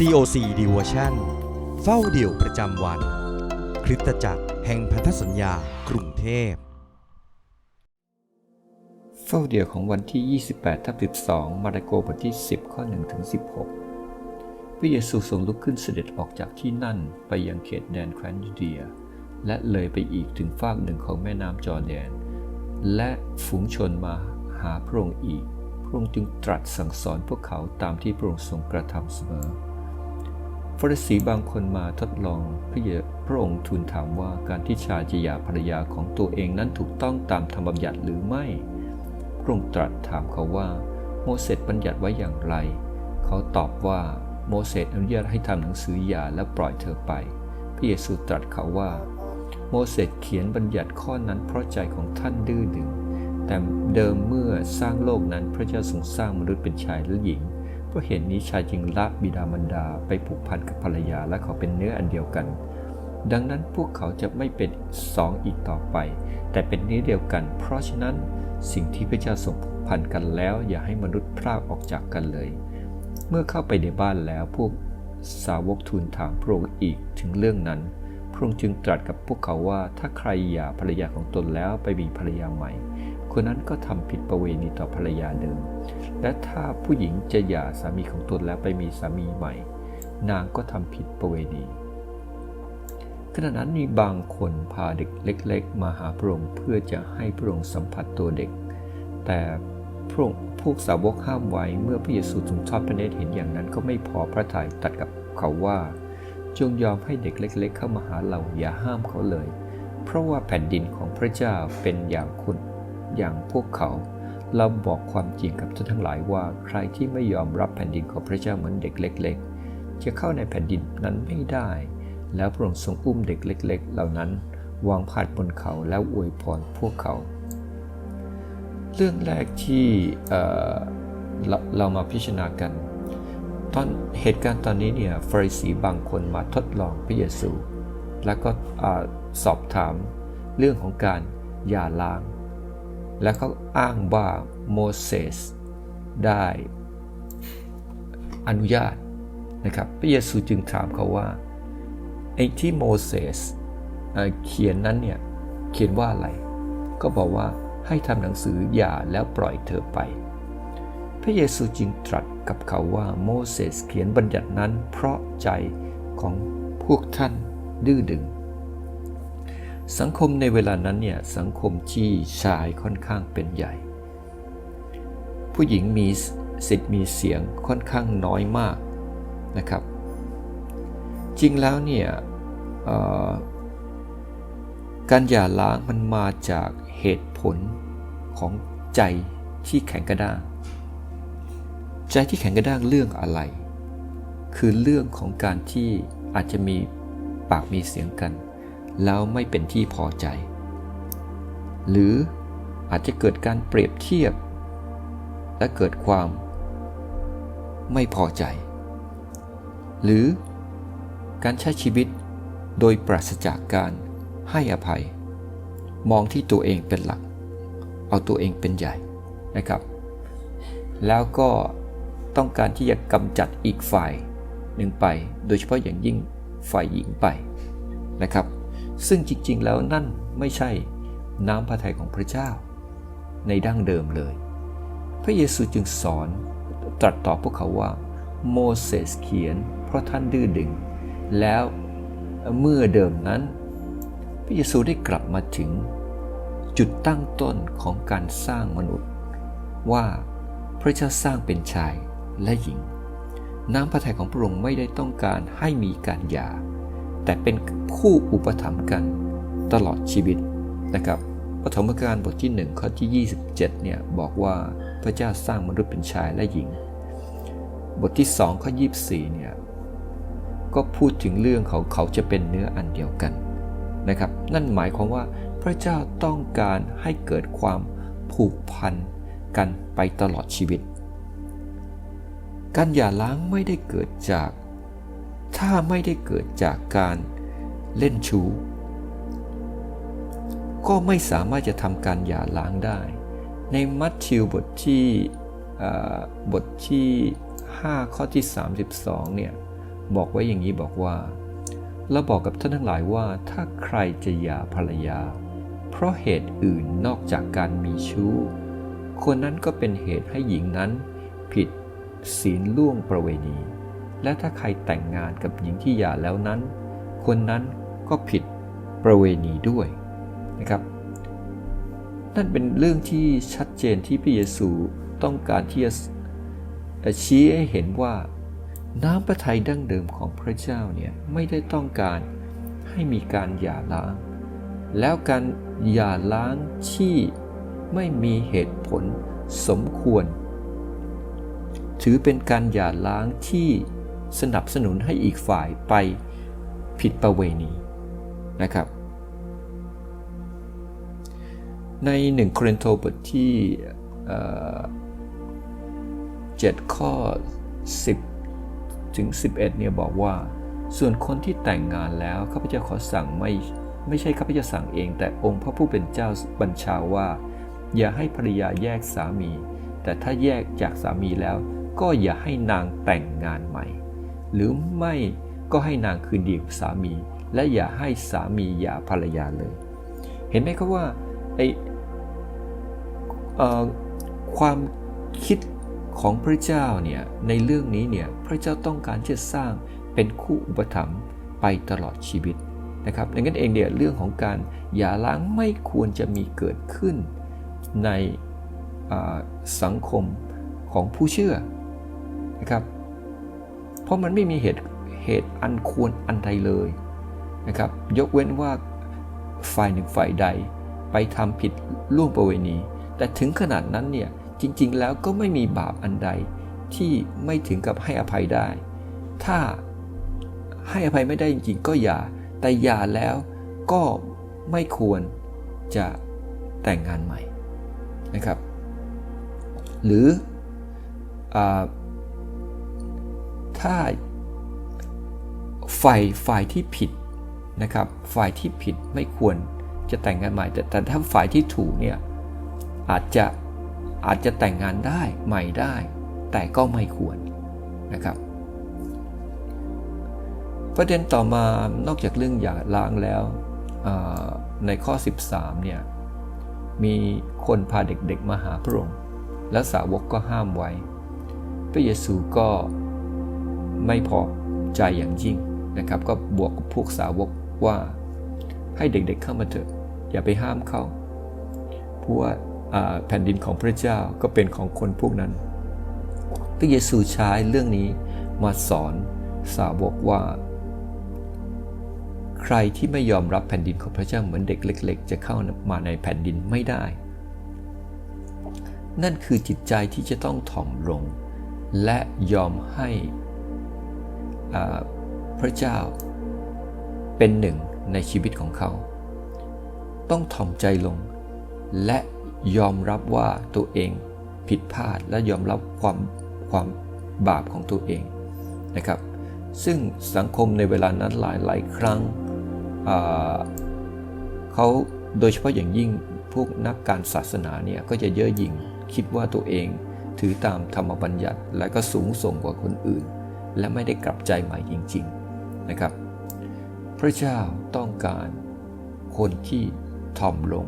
COC Devotion เฝ้าเดี่ยวประจำวัน คริสตจักรแห่งพันธสัญญากรุงเทพ เฝ้าเดี่ยวของวันที่ 28ทับ12 มาระโกบทที่ 10 ข้อ1ถึง16 พระเยซูทรงลุกขึ้นเสด็จออกจากที่นั่นไปยังเขตแดนแคว้นยูเดีย และเลยไปอีกถึงฟากหนึ่งของแม่น้ำจอร์แดน และฝูงชนมาหาพระองค์อีก พระองค์จึงตรัสสั่งสอนพวกเขาตามที่พระองค์ทรงกระทำเสมอ ฟริสีบางคนมาทดลองพระเยพระองค์ทูลถามว่าการที่ชายจะหย่าภรรยาของตัวเองนั้นถูกต้องตามธรรมบัญญัติหรือไม่ พระองค์ตรัสถามเขาว่า โมเสสบัญญัติไว้อย่างไร เขาตอบว่าโมเสสอนุญาตให้ทำหนังสือหย่าและปล่อยเธอไป พระเยซูตรัสเขาว่า โมเสสเขียนบัญญัติข้อนั้นเพราะใจของท่านดื้อดึงแต่เดิมเมื่อสร้างโลกนั้นพระเจ้าทรงสร้างมนุษย์เป็นชายและหญิง เพราะเหตุนี้ชายจึงละบิดามารดาไปผูกพันกับภรรยาและเขาเป็นเนื้ออันเดียวกัน ดังนั้นพวกเขาจะไม่เป็นสองอีกต่อไป แต่เป็นเนื้อเดียวกัน เพราะฉะนั้นสิ่งที่พระเจ้าทรงผูกพันกันแล้ว อย่าให้มนุษย์พรากออกจากกันเลย เมื่อเข้าไปในบ้านแล้วพวกสาวกทูลถามพระองค์อีกถึงเรื่องนั้น พระองค์จึงตรัสกับพวกเขาว่าถ้าใครหย่าภรรยาของตนแล้วไปมีภรรยาใหม่ คนนั้นก็ทำผิดประเวณีต่อภรรยาเดิม และถ้าผู้หญิงจะหย่าสามีของตนแล้วไปมีสามีใหม่ นางก็ทำผิดประเวณีขณะนั้นมีบางคนพาเด็กเล็ก ๆ มาหาพระองค์เพื่อจะให้พระองค์สัมผัสตัวเด็ก แต่พระองค์พวกสาวกห้ามไว้เมื่อพระเยซูทรงทอดพระเนตรเห็นอย่างนั้นก็ไม่พอพระทัยตัดกับเขาว่า จงยอมให้เด็กเล็ก ๆ เข้ามาหาเราอย่าห้ามเขาเลย เพราะว่าแผ่นดินของพระเจ้าเป็นอย่างคุณอย่างพวกเขา เราบอกความจริงกับท่านทั้งหลายว่าใครที่ไม่ยอมรับแผ่นดินของพระเจ้าเหมือนเด็กเล็ก ๆ จะเข้าในแผ่นดินนั้นไม่ได้ แล้วพระองค์ทรงอุ้มเด็กเล็ก ๆ เหล่านั้นวางพาดบนเขาแล้วอวยพรพวกเขา เรื่องแรกที่เเราเรามาพิจารณากันตอนเหตุการณ์ตอนนี้เนี่ยฟาริสีบางคนมาทดลองพระเยซู แล้วก็อสอบถามเรื่องของการหย่าล้าง แล้วเขาอ้างว่าโมเสสได้อนุญาตนะครับ พระเยซูจึงถามเขาว่าไอ้ที่โมเสสเอ่อเขียนนั้นเนี่ยเขียนว่าอะไร ก็บอกว่าให้ทำหนังสือหย่าแล้วปล่อยเธอไป พระเยซูจึงตรัสกับเขาว่าโมเสสเขียนบัญญัตินั้นเพราะใจของพวกท่านดื้อดึง สังคมในเวลานั้นเนี่ยสังคมที่ชายค่อนข้างเป็นใหญ่ ผู้หญิงมีสิทธิ์มีเสียงค่อนข้างน้อยมากนะครับ จริงแล้วเนี่ยการหย่าล้างมันมาจากเหตุผลของใจที่แข็งกระด้าง ใจที่แข็งกระด้างเรื่องอะไร คือเรื่องของการที่อาจจะมีปากมีเสียงกัน แล้วไม่เป็นที่พอใจ หรืออาจจะเกิดการเปรียบเทียบ และเกิดความไม่พอใจ หรือการใช้ชีวิตโดยปราศจากการให้อภัย มองที่ตัวเองเป็นหลัก เอาตัวเองเป็นใหญ่นะครับ แล้วก็ต้องการที่จะกำจัดอีกฝ่ายหนึ่งไป โดยเฉพาะอย่างยิ่งฝ่ายหญิงไปนะครับ ซึ่งจริงๆ แล้วนั่นไม่ใช่น้ำพระทัยของพระเจ้า ในดั้งเดิมเลย พระเยซูจึงสอนตรัสตอบพวกเขาว่า โมเสสเขียน เพราะท่านดื้อดึง แล้วเมื่อเดิมนั้น พระเยซูได้กลับมาถึง จุดตั้งต้นของการสร้างมนุษย์ ว่าพระเจ้าสร้างเป็นชายและหญิง น้ำพระทัยของพระองค์ไม่ได้ต้องการให้มีการหย่า แต่เป็นคู่อุปถัมภ์กันตลอดชีวิตนะครับปฐมกาลบทที่1ข้อที่ 27เนี่ยบอกว่าพระเจ้าสร้างมนุษย์เป็นชายและหญิง บทที่2ข้อ24เนี่ยก็พูดถึงเรื่องของเขาจะเป็นเนื้ออันเดียวกันนะครับ นั่นหมายความว่าพระเจ้าต้องการให้เกิดความผูกพันกันไปตลอดชีวิต การหย่าล้างไม่ได้เกิดจาก ถ้าไม่ได้เกิดจากการเล่นชู้ ก็ไม่สามารถจะทำการหย่าล้างได้ ในมัทธิวบทที่บทที่ 5 ข้อที่ 32 เนี่ย บอกไว้อย่างนี้บอกว่า เราบอกกับท่านทั้งหลายว่าถ้าใครจะหย่าภรรยา เพราะเหตุอื่นนอกจากการมีชู้ คนนั้นก็เป็นเหตุให้หญิงนั้นผิดศีลล่วงประเวณี และถ้าใครแต่งงานกับหญิงที่หย่าแล้วนั้น คนนั้นก็ผิดประเวณีด้วยนะครับ นั่นเป็นเรื่องที่ชัดเจนที่พระเยซูต้องการที่จะชี้ให้เห็นว่า น้ำพระทัยดั้งเดิมของพระเจ้าเนี่ยไม่ได้ต้องการให้มีการหย่าร้าง แล้วการหย่าร้างที่ไม่มีเหตุผลสมควร ถือเป็นการหย่าร้างที่ สนับสนุนให้อีกฝ่ายไปผิดประเวณีนะครับ ใน1โครินโตบทที่เอ่อ7ข้อ 10 ถึง 11เนี่ยบอกว่า ส่วนคนที่แต่งงานแล้วข้าพเจ้าขอสั่งไม่ไม่ใช่ข้าพเจ้าสั่งเอง แต่องค์พระผู้เป็นเจ้าบัญชาว่า อย่าให้ภรรยาแยกสามี แต่ถ้าแยกจากสามีแล้วก็อย่าให้นางแต่งงานใหม่ หรือไม่ก็ให้นางคืนดีกับสามี และอย่าให้สามีหย่าภรรยาเลย เห็นไหมครับว่าไอความคิดของพระเจ้าเนี่ยในเรื่องนี้เนี่ยพระเจ้าต้องการจะสร้างเป็นคู่อุปถัมภ์ไปตลอดชีวิตนะครับดังนั้นเองเนี่ยเรื่องของการหย่าร้างไม่ควรจะมีเกิดขึ้นในสังคมของผู้เชื่อนะครับ เพราะมันไม่มีเหตุเหตุอันควรอันใดเลยนะครับ ยกเว้นว่าฝ่ายหนึ่งฝ่ายใดไปทำผิดล่วงประเวณี แต่ถึงขนาดนั้นเนี่ยจริง ๆ แล้วก็ไม่มีบาปอันใดที่ไม่ถึงกับให้อภัยได้ ถ้าให้อภัยไม่ได้จริง ๆ ก็อย่า แต่อย่าแล้วก็ไม่ควรจะแต่งงานใหม่นะครับ หรืออา ถ้าฝ่ายฝ่ายที่ผิดนะครับ ฝ่ายที่ผิดไม่ควรจะแต่งงานใหม่ แต่แต่ถ้าฝ่ายที่ถูกเนี่ยอาจจะอาจจะแต่งงานได้ใหม่ได้ แต่ก็ไม่ควรนะครับ ประเด็นต่อมานอกจากเรื่องหย่าร้างแล้วในข้อ 13เนี่ยมีคนพาเด็กๆมาหาพระองค์และสาวกก็ห้ามไว้ พระเยซูก็ ไม่พอใจอย่างยิ่งนะครับ ก็บวกกับพวกสาวกว่า ให้เด็กๆเข้ามาเถอะ อย่าไปห้ามเขาเพราะว่าแผ่นดินของพระเจ้าก็เป็นของคนพวกนั้น พระเยซูใช้เรื่องนี้มาสอนสาวกว่า ใครที่ไม่ยอมรับแผ่นดินของพระเจ้าเหมือนเด็กเล็ก ๆ จะเข้ามาในแผ่นดินไม่ได้ นั่นคือจิตใจที่จะต้องถ่อมลง และยอมให้ พระเจ้า เป็นหนึ่งในชีวิตของเขา ต้องถ่อมใจลง และยอมรับว่าตัวเองผิดพลาดและยอมรับความความบาปของตัวเองนะครับ ซึ่งสังคมในเวลานั้นหลายหลายครั้งเขาโดยเฉพาะอย่างยิ่งพวกนักการศาสนาเนี่ยก็จะเยอหยิ่งคิดว่าตัวเองถือตามธรรมบัญญัติและก็สูงส่งกว่าคนอื่น และไม่ได้กลับใจใหม่จริง ๆนะครับ พระเจ้าต้องการคนที่ถ่อมลง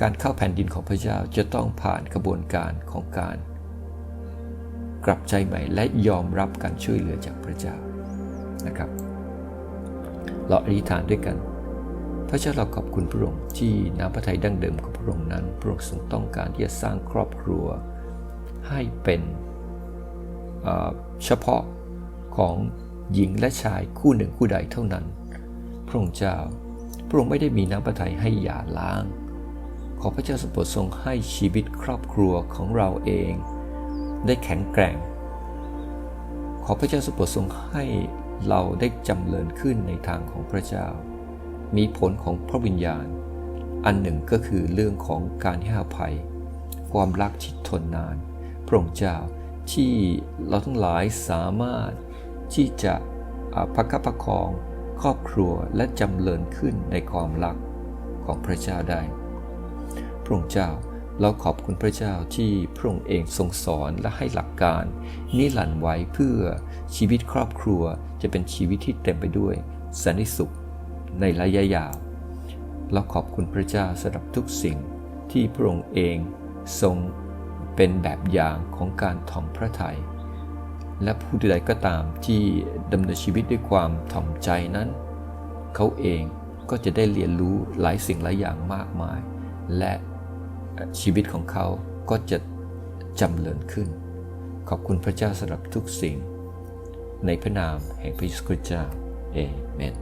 การเข้าแผ่นดินของพระเจ้าจะต้องผ่านกระบวนการของการ กลับใจใหม่และยอมรับการช่วยเหลือจากพระเจ้านะครับ เราอธิษฐานด้วยกัน พระเจ้าเราขอบคุณพระองค์ที่น้ำพระทัยดั้งเดิมของพระองค์นั้น พระองค์ทรงต้องการที่จะสร้างครอบครัวให้เป็น เฉพาะของหญิงและชายคู่หนึ่งคู่ใดเท่านั้น พระองค์เจ้า พระองค์ไม่ได้มีน้ำพระทัยให้หย่าล้าง ขอพระเจ้าสมบูรณ์ทรงให้ชีวิตครอบครัวของเราเอง ได้แข็งแกร่ง ขอพระเจ้าสมบูรณ์ทรงให้เราได้จำเริญขึ้นในทางของพระเจ้า มีผลของพระวิญญาณ อันหนึ่งก็คือเรื่องของการให้อภัย ความรักที่ทนนาน พระองค์เจ้า ที่เราทั้งหลายสามารถที่จะประคับประคองครอบครัวและจำเริญขึ้นในความรักของพระเจ้าได้ พระองค์เจ้าเราขอบคุณพระเจ้าที่พระองค์เองทรงสอนและให้หลักการนิรันดร์ไว้เพื่อชีวิตครอบครัวจะเป็นชีวิตที่เต็มไปด้วยสันติสุขในระยะยาว เราขอบคุณพระเจ้าสำหรับทุกสิ่งที่พระองค์เองทรง เป็นแบบอย่างของการถ่อมพระทัยและผู้ใดก็ตามที่ดำเนินชีวิตด้วยความถ่อมใจนั้น เขาเองก็จะได้เรียนรู้หลายสิ่งหลายอย่างมากมาย และชีวิตของเขาก็จะจำเริญขึ้น ขอบคุณพระเจ้าสำหรับทุกสิ่ง ในพระนามแห่งพระเยซูคริสต์เจ้าเอเมน